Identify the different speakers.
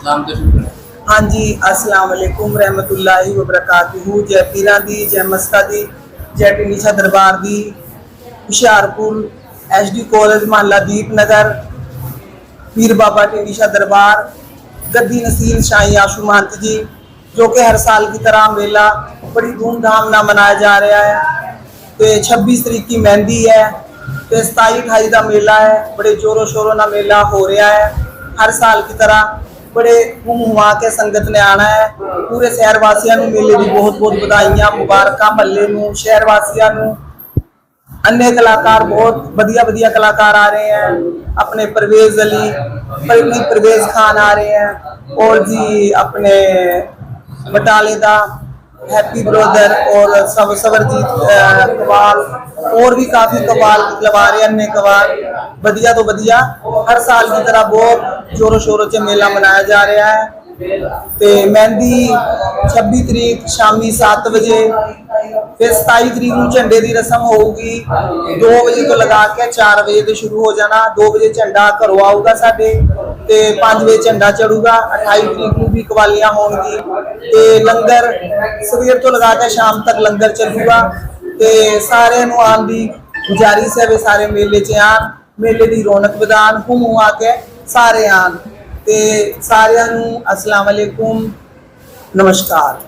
Speaker 1: ਸਲਾਮ ਤੇ ਸ਼ੁਕਰ ਹੈ
Speaker 2: ਹਾਂਜੀ ਅਸਲਾਮ ਵਾਲੇਕੁਮ ਰਹਿਮਤੁਲਾਹਿ ਵ ਬਰਕਾਤੁਹੂ ਜੈ ਪੀਰਾਂ ਦੀ ਜੈ ਮਸਕਾ ਦੀ ਜੈ ਟਿੰਡੀਸ਼ਾ ਦਰਬਾਰ ਦੀ ਹੁਸ਼ਿਆਰਪੁਰ ਐਸਡੀ ਕਾਲਜ ਮਹੱਲਾ ਦੀਪਨਗਰ ਪੀਰ ਬਾਬਾ ਟਿੰਡੀਸ਼ਾ ਦਰਬਾਰ ਗੱਦੀ ਨਸੀਰ ਸ਼ਾਹੀ ਆਸ਼ੂ ਮਹੰਤ ਜੀ ਜੋ ਕਿ ਹਰ ਸਾਲ की तरह मेला बड़ी धूमधाम ਨਾਲ ਮਨਾਇਆ ਜਾ ਰਿਹਾ ਹੈ ਤੇ 26 ਤਰੀਕ की ਮਹਿੰਦੀ ਹੈ ਤੇ 27 28 ਦਾ ਮੇਲਾ ਹੈ ਬੜੇ ਜ਼ੋਰੋ ਸ਼ੋਰੋ ਨਾਲ ਮੇਲਾ ਹੋ ਰਿਹਾ ਹੈ ਹਰ ਸਾਲ की तरह ਬੜੇ ਹੁਮ ਹੁਮਾ ਕੇ ਸੰਗਤ ਨੇ ਆਣਾ ਹੈ ਪੂਰੇ ਸ਼ਹਿਰ ਵਾਸੀਆਂ ਨੂੰ ਮੇਲੇ ਦੀ ਬਹੁਤ ਬਹੁਤ ਵਧਾਈਆਂ ਮੁਬਾਰਕਾਂ ਮਹੱਲੇ ਨੂੰ ਸ਼ਹਿਰ ਵਾਸੀਆਂ ਨੂੰ अन्य कलाकार बहुत बढ़िया बढ़िया कलाकार आ रहे हैं अपने परवेज अली परवीन परवेज खान आ रहे हैं और जी अपने बटाले दा हैप्पी ब्रदर और सब सवरजीत अ, कवाल और भी काफी कवाल मतलब आ रहे हैं अन्य कवाल बढ़िया तो बढ़िया हर साल की तरह बहुत ਜ਼ੋਰੋ ਸ਼ੋਰੋ 'ਚ ਮੇਲਾ ਮਨਾਇਆ ਜਾ ਰਿਹਾ ਹੈ। ਤੇ ਮਹਿੰਦੀ 26 ਤਰੀਕ ਸ਼ਾਮੀ 7 ਵਜੇ, ਫਿਰ 27 ਤਰੀਕ ਨੂੰ ਝੰਡੇ ਦੀ ਰਸਮ ਹੋਊਗੀ। 2 ਵਜੇ ਤੋਂ ਲਗਾ ਕੇ 4 ਵਜੇ ਤੇ ਸ਼ੁਰੂ ਹੋ ਜਾਣਾ। 2 ਵਜੇ ਝੰਡਾ ਘਰੋਂ ਆਊਗਾ ਸਾਡੇ ਤੇ 5 ਵਜੇ ਝੰਡਾ ਚੜੂਗਾ। 28 ਤਰੀਕ ਨੂੰ ਵੀ ਕਵਾਲੀਆਂ ਹੋਣਗੀ ਤੇ ਲੰਗਰ ਸਵੇਰ ਤੋਂ ਲਗਾ ਕੇ ਸ਼ਾਮ ਤੱਕ ਲੰਗਰ ਚੱਲੂਗਾ। ਤੇ ਸਾਰਿਆਂ ਨੂੰ ਆਉਣ ਦੀ ਗੁਜਾਰਿਸ਼ ਹੈ ਵੀ ਸਾਰੇ ਮੇਲੇ 'ਚ ਆਣ ਮੇਲੇ ਦੀ ਰੌਣਕ ਵਧਾਣ ਹੁਮ ਹੁਆ ਕੇ ਸਾਰੇ ਆਣ ਤੇ ਸਾਰਿਆਂ ਨੂੰ ਅਸਲਾਮ ਅਲੈਕੁਮ ਨਮਸਕਾਰ।